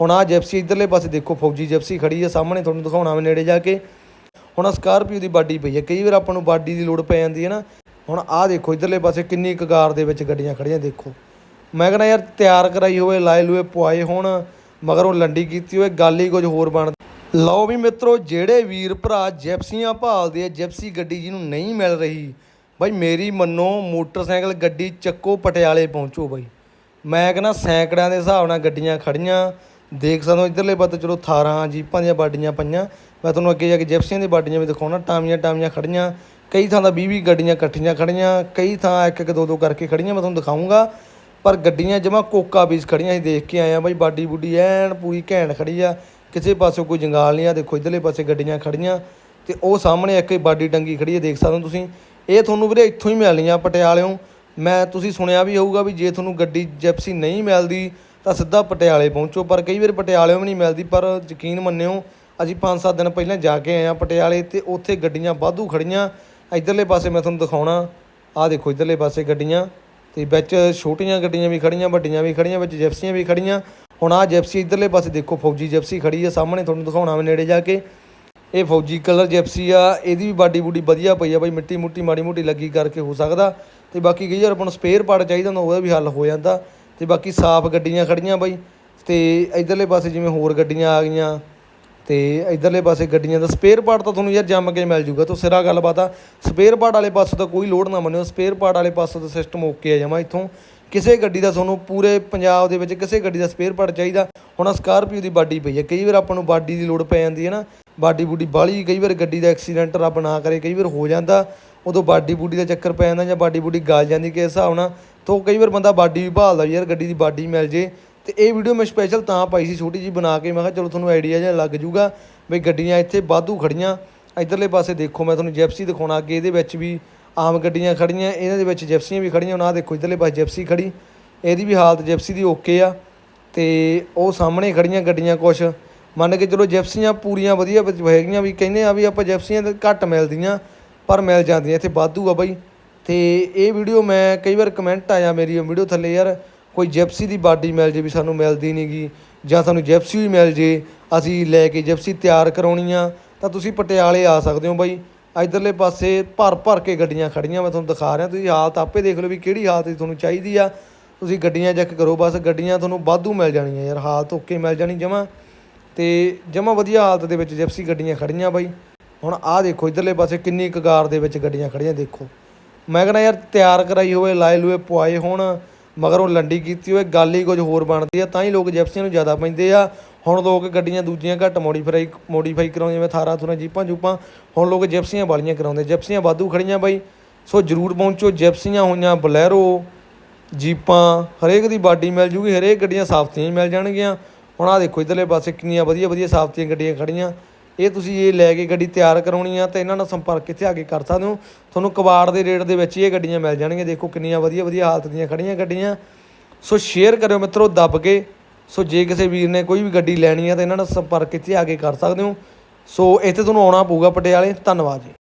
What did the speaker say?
ਹੁਣ ਆ ਜਿਪਸੀ ਇਧਰਲੇ ਪਾਸੇ ਦੇਖੋ, ਫੌਜੀ ਜਿਪਸੀ ਖੜੀ ਆ, ਸਾਹਮਣੇ ਤੁਹਾਨੂੰ ਦਿਖਾਉਣਾ ਮੈਂ ਨੇੜੇ ਜਾ ਕੇ। ਹੁਣ ਆਹ ਸਕਾਰਪੀਓ ਦੀ ਬਾਡੀ ਪਈ ਹੈ ਕਈ ਵਾਰ ਆਪਾਂ ਨੂੰ ਬਾਡੀ ਦੀ ਲੋੜ ਪੈ ਜਾਂਦੀ ਹੈ ਨਾ। ਹੁਣ ਆਹ ਦੇਖੋ, ਇਧਰਲੇ ਪਾਸੇ ਕਿੰਨੀ ਕਗਾਰ ਦੇ ਵਿੱਚ ਗੱਡੀਆਂ ਖੜੀਆਂ ਦੇਖੋ। ਮੈਂ ਕਹਿੰਦਾ ਯਾਰ, ਤਿਆਰ ਕਰਾਈ ਹੋਵੇ, ਲਾਏ ਲੂਏ ਪੁਆਏ ਹੋਣ, ਮਗਰ ਉਹ ਲੰਡੀ ਕੀਤੀ ਹੋਵੇ, ਗੱਲ ਹੀ ਕੁਝ ਹੋਰ ਬਣ ਲਓ ਵੀ ਮਿੱਤਰੋ, ਜਿਹੜੇ ਵੀਰ ਭਰਾ ਜਿਪਸੀਆਂ ਭਾਲਦੇ ਆ, ਜਿਪਸੀ ਗੱਡੀ ਜਿਹਨੂੰ ਨਹੀਂ ਮਿਲ ਰਹੀ, ਬਾਈ ਮੇਰੀ ਮੰਨੋ, ਮੋਟਰਸਾਈਕਲ ਗੱਡੀ ਚੱਕੋ, ਪਟਿਆਲੇ ਪਹੁੰਚੋ ਬਾਈ। ਮੈਂ ਕਹਿੰਦਾ ਸੈਂਕੜਿਆਂ ਦੇ ਹਿਸਾਬ ਨਾਲ ਗੱਡੀਆਂ ਖੜੀਆਂ ਦੇਖ ਸਕਦੇ ਹੋ, ਇਧਰਲੇ ਪਾਸੇ ਚਲੋ 18 ਜੀਪਾਂ ਦੀਆਂ ਬਾਡੀਆਂ ਪਈਆਂ। ਮੈਂ ਤੁਹਾਨੂੰ ਅੱਗੇ ਜਾ ਕੇ ਜਿਪਸੀਆਂ ਦੀ ਬਾਡੀਆਂ ਵੀ ਦਿਖਾਉਣਾ, ਟਾਮੀਆਂ ਟਾਮੀਆਂ ਖੜੀਆਂ, ਕਈ ਥਾਂ ਦਾ 20 20 ਗੱਡੀਆਂ ਇਕੱਠੀਆਂ ਖੜੀਆਂ, ਕਈ ਥਾਂ ਇੱਕ ਇੱਕ ਦੋ ਦੋ ਕਰਕੇ ਖੜੀਆਂ, ਮੈਂ ਤੁਹਾਨੂੰ ਦਿਖਾਉਂਗਾ ਪਰ ਗੱਡੀਆਂ ਜਮਾ ਕੋਕਾ ਬੀਸ ਖੜੀਆਂ, ਅਸੀਂ ਦੇਖ ਕੇ ਆਏ ਆ ਬਾਈ ਬਾਡੀ ਬੁੱਡੀ ਐਨ ਪੂਰੀ ਘੈਂਟ ਖੜੀ ਆ। ਕਿਸੇ ਪਾਸੇ ਕੋਈ ਜੰਗਾਲ ਨਹੀਂ ਆ, ਦੇਖੋ ਇਧਰਲੇ ਪਾਸੇ ਗੱਡੀਆਂ ਖੜੀਆਂ, ਤੇ ਉਹ ਸਾਹਮਣੇ ਇੱਕ ਬਾਡੀ ਟੰਗੀ ਖੜੀ ਹੈ ਦੇਖ ਸਕਦੇ ਹੋ ਤੁਸੀਂ। ਇਹ ਤੁਹਾਨੂੰ ਵੀਰੇ ਇੱਥੋਂ ਹੀ ਮਿਲਣੀਆਂ ਪਟਿਆਲਿਓਂ। ਮੈਂ, ਤੁਸੀਂ ਸੁਣਿਆ ਵੀ ਹੋਊਗਾ ਵੀ ਜੇ ਤੁਹਾਨੂੰ ਗੱਡੀ ਜੈਪਸੀ ਨਹੀਂ ਮਿਲਦੀ ਤਾਂ ਸਿੱਧਾ ਪਟਿਆਲੇ ਪਹੁੰਚੋ, ਪਰ ਕਈ ਵਾਰ ਪਟਿਆਲੇ ਵੀ ਨਹੀਂ ਮਿਲਦੀ, ਪਰ ਯਕੀਨ ਮੰਨਿਓ, ਅਸੀਂ 5-7 ਦਿਨ ਪਹਿਲਾਂ ਜਾ ਕੇ ਆਏ ਆ ਪਟਿਆਲੇ, ਤੇ ਉੱਥੇ ਗੱਡੀਆਂ ਵਾਧੂ ਖੜੀਆਂ ਇਧਰਲੇ ਪਾਸੇ ਮੈਂ ਤੁਹਾਨੂੰ ਦਿਖਾਉਣਾ, ਆਹ ਦੇਖੋ ਇਧਰਲੇ ਪਾਸੇ ਗੱਡੀਆਂ, ਤੇ ਵਿੱਚ ਛੋਟੀਆਂ ਗੱਡੀਆਂ ਵੀ ਖੜੀਆਂ ਵੱਡੀਆਂ ਵੀ ਖੜੀਆਂ ਵਿੱਚ ਜਿਪਸੀਆਂ ਵੀ ਖੜੀਆਂ ਹੁਣ ਆਹ ਜਿਪਸੀ ਇਧਰਲੇ ਪਾਸੇ ਦੇਖੋ, ਫੌਜੀ ਜਿਪਸੀ ਖੜੀ ਆ, ਸਾਹਮਣੇ ਤੁਹਾਨੂੰ ਦਿਖਾਉਣਾ ਮੈਂ ਨੇੜੇ ਜਾ ਕੇ। ਇਹ ਫੌਜੀ ਕਲਰ ਜਿਪਸੀ ਆ, ਇਹਦੀ ਵੀ ਬਾਡੀ ਬੂਡੀ ਵਧੀਆ ਪਈ ਆ ਬਈ ਮਿੱਟੀ ਮੁੱਟੀ ਮਾੜੀ ਮੋਟੀ ਲੱਗੀ ਕਰਕੇ ਹੋ ਸਕਦਾ। ਤੇ ਬਾਕੀ ਕਈ ਵਾਰ ਆਪਾਂ ਨੂੰ ਸਪੇਅਰ ਪਾਰਟ ਚਾਹੀਦਾ ਹੁੰਦਾ, ਉਹਦਾ ਵੀ ਹੱਲ ਹੋ ਜਾਂਦਾ। ਤੇ ਬਾਕੀ ਸਾਫ਼ ਗੱਡੀਆਂ ਖੜੀਆਂ ਬਈ। ਤੇ ਇਧਰਲੇ ਪਾਸੇ ਜਿਵੇਂ ਹੋਰ ਗੱਡੀਆਂ ਆ ਗਈਆਂ, ਤੇ ਇਧਰਲੇ ਪਾਸੇ ਗੱਡੀਆਂ ਦਾ ਸਪੇਅਰ ਪਾਰਟ ਤਾਂ ਤੁਹਾਨੂੰ ਯਾਰ ਜੰਮ ਕੇ ਮਿਲ ਜੂਗਾ, ਤੋਂ ਸਿਰਾ ਗੱਲਬਾਤ ਆ ਸਪੇਅਰ ਪਾਰਟ ਵਾਲੇ ਪਾਸੇ ਤਾਂ ਕੋਈ ਲੋਡ ਨਾ ਮੰਨਿਓ ਸਪੇਅਰ ਪਾਰਟ ਵਾਲੇ ਪਾਸੋਂ ਤਾਂ ਸਿਸਟਮ ਓਕੇ ਆ ਜਮਾ ਇੱਥੋਂ। ਕਿਸੇ ਗੱਡੀ ਦਾ ਤੁਹਾਨੂੰ ਪੂਰੇ ਪੰਜਾਬ ਦੇ ਵਿੱਚ ਕਿਸੇ ਗੱਡੀ ਦਾ ਸਪੇਅਰ ਪਾਰਟ ਚਾਹੀਦਾ। ਹੁਣ ਆਹ ਸਕਾਰਪੀਓ ਦੀ ਬਾਡੀ ਪਈ ਹੈ ਕਈ ਵਾਰ ਆਪਾਂ ਨੂੰ ਬਾਡੀ ਦੀ ਲੋੜ ਪੈ ਜਾਂਦੀ ਹੈ ਨਾ। ਬਾਡੀ ਬੂਡੀ ਬਾਹਲੀ ਕਈ ਵਾਰ ਗੱਡੀ ਦਾ ਐਕਸੀਡੈਂਟ ਰੱਬ ਨਾ ਕਰੇ, ਕਈ ਵਾਰ ਹੋ ਜਾਂਦਾ। ਉਦੋਂ ਬਾਡੀ ਬੂਡੀ ਦਾ ਚੱਕਰ ਪੈ ਜਾਂਦਾ ਜਾਂ ਬਾਡੀ ਬੂਡੀ ਗਲ ਜਾਂਦੀ ਕਿਸ ਹਿਸਾਬ ਨਾਲ। ਤਾਂ ਕਈ ਵਾਰ ਬੰਦਾ ਬਾਡੀ ਵੀ ਭਾਲਦਾ ਵੀ ਯਾਰ ਗੱਡੀ ਦੀ ਬਾਡੀ ਮਿਲ ਜੇ। ਤੇ ਇਹ ਵੀਡੀਓ ਮੈਂ ਸਪੈਸ਼ਲ ਤਾਂ ਪਾਈ ਸੀ, ਛੋਟੀ ਜੀ ਬਣਾ ਕੇ। ਮੈਂ ਕਿਹਾ ਚਲੋ ਤੁਹਾਨੂੰ ਆਈਡੀਆ ਜਿਹਾ ਲੱਗ ਜੂਗਾ ਵੀ ਗੱਡੀਆਂ ਇੱਥੇ ਵਾਧੂ ਖੜੀਆਂ। ਇਧਰਲੇ ਪਾਸੇ ਦੇਖੋ, ਮੈਂ ਤੁਹਾਨੂੰ ਜੈਪਸੀ ਦਿਖਾਉਣਾ ਅੱਗੇ। ਇਹਦੇ ਵਿੱਚ ਵੀ ਆਮ ਗੱਡੀਆਂ ਖੜੀਆਂ, ਇਹਨਾਂ ਦੇ ਵਿੱਚ ਜੈਪਸੀਆਂ ਵੀ ਖੜੀਆਂ। ਹੁਣ ਆਹ ਦੇਖੋ, ਇਧਰਲੇ ਪਾਸੇ ਜੈਪਸੀ ਖੜੀ। ਇਹਦੀ ਵੀ ਹਾਲਤ ਜੈਪਸੀ ਦੀ ਓਕੇ ਆ। ਤੇ ਉਹ ਸਾਹਮਣੇ ਖੜੀਆਂ ਗੱਡੀਆਂ ਕੁਛ। ਮੰਨ ਕੇ ਚਲੋ ਜੈਪਸੀਆਂ ਪੂਰੀਆਂ ਵਧੀਆ ਹੈਗੀਆਂ ਵੀ, ਕਹਿੰਦੇ ਆ ਵੀ ਆਪਾਂ ਜੈਪਸੀਆਂ ਤੇ ਘੱਟ ਮਿਲਦੀਆਂ, ਪਰ ਮਿਲ ਜਾਂਦੀਆਂ। ਇੱਥੇ ਵਾਧੂ ਆ ਬਾਈ। ਤੇ ਇਹ ਵੀਡੀਓ ਮੈਂ ਕਈ ਵਾਰ ਕਮੈਂਟ ਆਇਆ ਮੇਰੀ ਉਹ ਵੀਡੀਓ ਥੱਲੇ ਯਾਰ ਕੋਈ ਜਿਪਸੀ ਦੀ ਬਾਡੀ ਮਿਲ ਜੇ ਵੀ ਸਾਨੂੰ ਮਿਲਦੀ ਨਹੀਂਗੀ ਜਾਂ ਸਾਨੂੰ ਜਿਪਸੀ ਵੀ ਮਿਲ ਜੇ, ਅਸੀਂ ਲੈ ਕੇ ਜਿਪਸੀ ਤਿਆਰ ਕਰਾਉਣੀ ਆ, ਤਾਂ ਤੁਸੀਂ ਪਟਿਆਲੇ ਆ ਸਕਦੇ ਹੋ ਬਾਈ। ਇਧਰਲੇ ਪਾਸੇ ਭਰ ਭਰ ਕੇ ਗੱਡੀਆਂ ਖੜੀਆਂ ਮੈਂ ਤੁਹਾਨੂੰ ਦਿਖਾ ਰਿਹਾ, ਤੁਸੀਂ ਹਾਲਤ ਆਪੇ ਦੇਖ ਲਓ ਵੀ ਕਿਹੜੀ ਹਾਲਤ ਤੁਹਾਨੂੰ ਚਾਹੀਦੀ ਆ। ਤੁਸੀਂ ਗੱਡੀਆਂ ਚੈੱਕ ਕਰੋ ਬਸ, ਗੱਡੀਆਂ ਤੁਹਾਨੂੰ ਵਾਧੂ ਮਿਲ ਜਾਣੀਆਂ ਯਾਰ, ਹਾਲਤ ਓਕੇ ਮਿਲ ਜਾਣੀ ਜਮਾ। ਤੇ ਜਮਾ ਵਧੀਆ ਹਾਲਤ ਦੇ ਵਿੱਚ ਜਿਪਸੀ ਗੱਡੀਆਂ ਖੜੀਆਂ ਬਾਈ। ਹੁਣ ਆਹ ਦੇਖੋ ਇਧਰਲੇ ਪਾਸੇ ਕਿੰਨੀ ਕਗਾਰ ਦੇ ਵਿੱਚ ਗੱਡੀਆਂ ਖੜੀਆਂ, ਦੇਖੋ। ਮੈਂ ਕਹਿੰਦਾ ਯਾਰ ਤਿਆਰ ਕਰਾਈ ਹੋਵੇ, ਲਾਏ ਲੂਏ ਪੁਆਏ ਹੋਣ, ਮਗਰ ਉਹ ਲੰਡੀ ਕੀਤੀ ਹੋਵੇ, ਗੱਲ ਹੀ ਕੁਝ ਹੋਰ ਬਣਦੀ ਆ, ਤਾਂ ਹੀ ਲੋਕ ਜੈਪਸੀਆਂ ਨੂੰ ਜ਼ਿਆਦਾ ਪੈਂਦੇ ਆ। ਹੁਣ ਲੋਕ ਗੱਡੀਆਂ ਦੂਜੀਆਂ ਘੱਟ ਮੋਡੀਫਾਈ ਮੋਡੀਫਾਈ ਕਰਾਉਂਦੇ, ਜਿਵੇਂ ਥਾਰਾਂ ਥੁਰਾਂ, ਜੀਪਾਂ ਜੂਪਾਂ, ਹੁਣ ਲੋਕ ਜੈਪਸੀਆਂ ਵਾਲੀਆਂ ਕਰਾਉਂਦੇ, ਜੈਪਸੀਆਂ ਵਾਧੂ ਖੜੀਆਂ ਬਾਈ। ਸੋ ਜਰੂਰ ਪਹੁੰਚੋ, ਜੈਪਸੀਆਂ ਹੋਈਆਂ ਬਲੈਰੋ, ਜੀਪਾਂ, ਹਰੇਕ ਦੀ ਬਾਡੀ ਮਿਲ ਜੂਗੀ, ਹਰੇਕ ਗੱਡੀਆਂ ਸਾਫਤੀਆਂ ਹੀ ਮਿਲ ਜਾਣਗੀਆਂ। ਹੁਣ ਆਹ ਦੇਖੋ, ਇਧਰਲੇ ਪਾਸੇ ਕਿੰਨੀਆਂ ਵਧੀਆ ਵਧੀਆ ਸਾਫਤੀਆਂ ਗੱਡੀਆਂ ਖੜੀਆਂ। ਇਹ ਤੁਸੀਂ ਇਹ ਲੈ ਕੇ ਗੱਡੀ ਤਿਆਰ ਕਰਾਉਣੀ ਆ ਤਾਂ ਇਹਨਾਂ ਨਾਲ ਸੰਪਰਕ ਕਿੱਥੇ ਆ ਕੇ ਕਰ ਸਕਦੇ ਹੋ। ਤੁਹਾਨੂੰ ਕਬਾੜ ਦੇ ਰੇਟ ਦੇ ਵਿੱਚ ਇਹ ਗੱਡੀਆਂ ਮਿਲ ਜਾਣਗੀਆਂ। ਦੇਖੋ ਕਿੰਨੀਆਂ ਵਧੀਆ ਵਧੀਆ ਹਾਲਤ ਦੀਆਂ ਖੜੀਆਂ ਗੱਡੀਆਂ। ਸੋ ਸ਼ੇਅਰ ਕਰਿਓ ਮਿੱਤਰੋ, ਦੱਬ ਕੇ। ਸੋ ਜੇ ਕਿਸੇ ਵੀਰ ਨੇ ਕੋਈ ਵੀ ਗੱਡੀ ਲੈਣੀ ਆ ਤਾਂ ਇਹਨਾਂ ਨਾਲ ਸੰਪਰਕ ਕਿੱਥੇ ਆ ਕੇ ਕਰ ਸਕਦੇ ਹੋ। ਸੋ ਇੱਥੇ ਤੁਹਾਨੂੰ ਆਉਣਾ ਪਊਗਾ ਪਟਿਆਲੇ। ਧੰਨਵਾਦ ਜੀ।